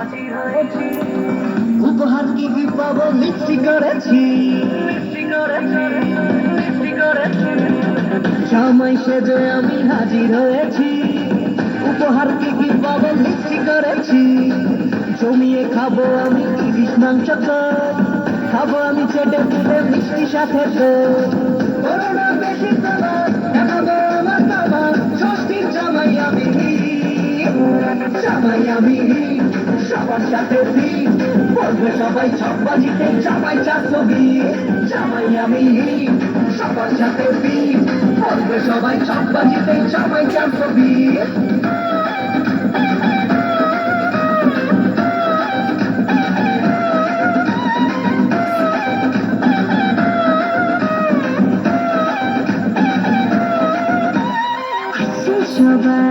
হয়েছি। উপহার কি কি পাবো? মিষ্টি করেছি। মিষ্টি করেছি মিষ্টি করেছি। সময় সেজে আমি হাজির হয়েছি। উপহার কি কি পাবো? মিষ্টি করেছি। জমিয়ে খাব আমি ইলিশ মাংস খাব আমি চেটে পুটে মিষ্টি সাথে তো। জামাই আমি, সবার সাথে বলবে সবাই জামাই চার ছবি। জামাই আমি, সবার সাথে বলবে সবাই ছকবাজিতে জামাই চার ছবি। আসছে সবাই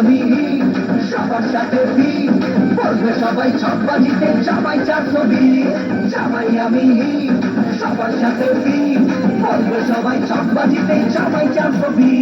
আমি। সবার সাথে পড়বে সবাই ছকবাজিতে জামাই চার ছবি জামাই আমি সবার সাথে পড়বে সবাই ছকবাজিতে, সবাই চার ছবি